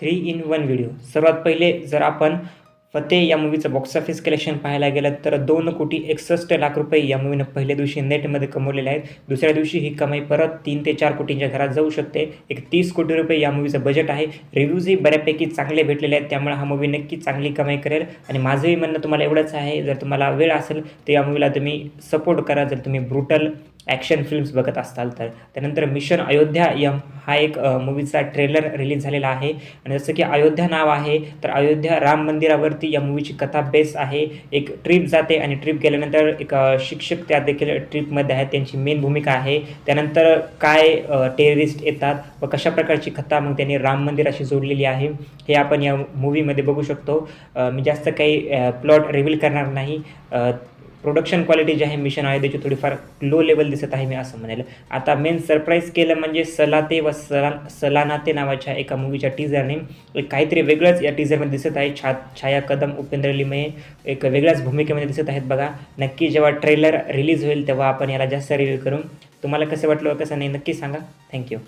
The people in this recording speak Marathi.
थ्री इन वन व्हिडिओ सर्वात पहिले जर आपण फते या मूवीचं बॉक्स ऑफिस कलेक्शन पाहायला गेलं तर दोन कोटी एकसष्ट लाख रुपये या मूवीनं पहिल्या दिवशी नेटमध्ये कमवलेले आहेत. दुसऱ्या दिवशी ही कमाई परत तीन ते चार कोटींच्या घरात जाऊ शकते. एक तीस कोटी रुपये या मूवीचं बजेट आहे. रिव्ह्यूजही बऱ्यापैकी चांगले भेटलेले आहेत. त्यामुळे हा मूवी नक्की चांगली कमाई करेल. आणि माझंही म्हणणं तुम्हाला एवढंच आहे. जर तुम्हाला वेळ असेल तर या मूवीला तुम्ही सपोर्ट करा. जर तुम्ही ब्रुटल ॲक्शन फिल्म्स बघत असाल तर. त्यानंतर मिशन अयोध्या यम हा एक मूवीचा ट्रेलर रिलीज झालेला आहे. आणि जसं की अयोध्या नाव आहे तर अयोध्या राम मंदिरावरती या मूवीची कथा बेस आहे. एक ट्रिप जाते आणि ट्रिप गेल्यानंतर एक शिक्षक त्या देखील ट्रिपमध्ये आहेत. त्यांची मेन भूमिका आहे. त्यानंतर काय टेररिस्ट येतात व कशा प्रकारची कथा मग त्यांनी राम मंदिराशी जोडलेली आहे हे आपण या मूवीमध्ये बघू शकतो. मी जास्त काही प्लॉट रिव्हील करणार नाही. प्रोडक्शन क्वालिटी जी आहे मिशन आहे त्याची थोडीफार लो लेवल दिसत आहे मी असं म्हणेल. आता मेन सरप्राईज केलं म्हणजे सलाते व सला सलानाते नावाच्या एका मूवीच्या टीझरने काहीतरी वेगळंच या टीझरमध्ये दिसत आहे. छा छाया कदम उपेंद्र लिमये एक वेगळ्याच भूमिकेमध्ये दिसत आहेत बघा. नक्की जेव्हा ट्रेलर रिलीज होईल तेव्हा आपण याला जास्त रिव्ह्यू करू. तुम्हाला कसं वाटलं कसं नाही नक्की सांगा. थँक्यू